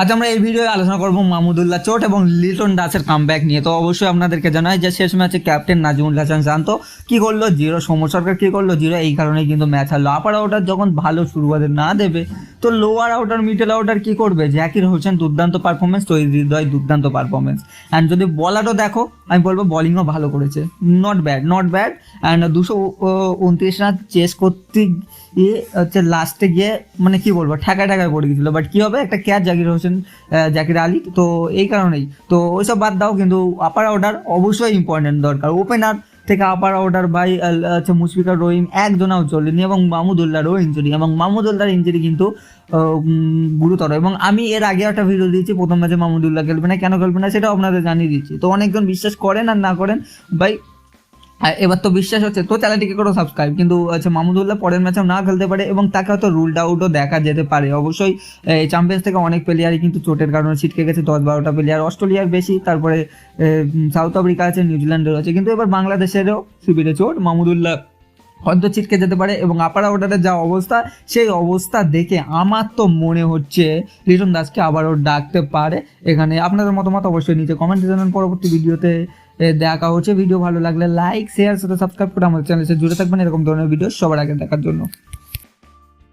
আজ আমরা এই ভিডিওয়ে আলোচনা করব মাহমুদুল্লাহ চোট এবং লিটন দাসের কামব্যাক নিয়ে। তো অবশ্যই আপনাদেরকে জানাই যে শেষ ম্যাচে ক্যাপ্টেন নাজিমুল হাসান শান্ত কি করল? জিরো সৌম্য সরকার কি করল? জিরো এই কারণে কিন্তু ম্যাচ হারলো। আপার ওটা যখন ভালো শুরু না দেবে তো লোয়ার আউটার মিডল আউটার কি করবে? জাকির হোসেন দুর্দান্ত পারফরমেন্স তো হৃদয় দুর্দান্ত পারফরমেন্স অ্যান্ড যদি বলারও দেখো, আমি বলব বলিংও ভালো করেছে। Not bad not bad and দুশো উনত্রিশ রান চেস করতে গিয়ে, হচ্ছে লাস্টে গিয়ে মানে কি বলব ঠেকা ঠেকায় পড়ে গেছিল বাট কি হবে? একটা ক্যাচ জাকির হোসেন জাকির আলী। তো এই কারণেই। তো ওইসব বাদ দাও, কিন্তু আপার অর্ডার অবশ্যই ইম্পর্টেন্ট দরকার। ওপেনার থেকে আপার অর্ডার বাই হচ্ছে মুশফিকার রহিম একজনাও চলেনি এবং মাহমুদুল্লাহরও ইঞ্জুরি এবং মাহমুদুল্লাহর ইঞ্জুরি কিন্তু গুরুতর। এবং আমি এর আগে একটা ভিডিও দিয়েছি, প্রথম ম্যাচে মাহমুদুল্লাহ খেলবে না, কেন খেলবে না সেটাও আপনাদের জানিয়ে দিচ্ছি। তো অনেকজন বিশ্বাস করেন আর না করেন আর এবার তো বিশ্বাস হচ্ছে তো চ্যানেলটিকে করো সাবস্ক্রাইব কিন্তু হচ্ছে মামুদুল্লাহ পরের ম্যাচেও না খেলতে পারে এবং তাকে হয়তো রুলড আউটও দেখা যেতে পারে। অবশ্যই এই চ্যাম্পিয়ন্স থেকে অনেক প্লেয়ারই কিন্তু চোটের কারণে ছিটকে গেছে, দশ বারোটা প্লেয়ার অস্ট্রেলিয়ার বেশি, তারপরে সাউথ আফ্রিকা আছে নিউজিল্যান্ডের আছে, কিন্তু এবার বাংলাদেশেরও শিবিরে চোট মাহমুদুল্লাহ হয়তো ছিটকে যেতে পারে এবং আপার অর্ডারের যা অবস্থা, সেই অবস্থা দেখে আমার তো মনে হচ্ছে লিটন দাসকে আবারও ডাকতে পারে। এখানে আপনাদের মতামত অবশ্যই নিচে কমেন্টে জানান। পরবর্তী ভিডিওতে দেখা হচ্ছে। ভিডিও ভালো লাগলে লাইক শেয়ার সাথে সাবস্ক্রাইব করে আমাদের চ্যানেলের জুড়ে থাকবেন। এরকম ধরনের ভিডিও সবার আগে দেখার জন্য।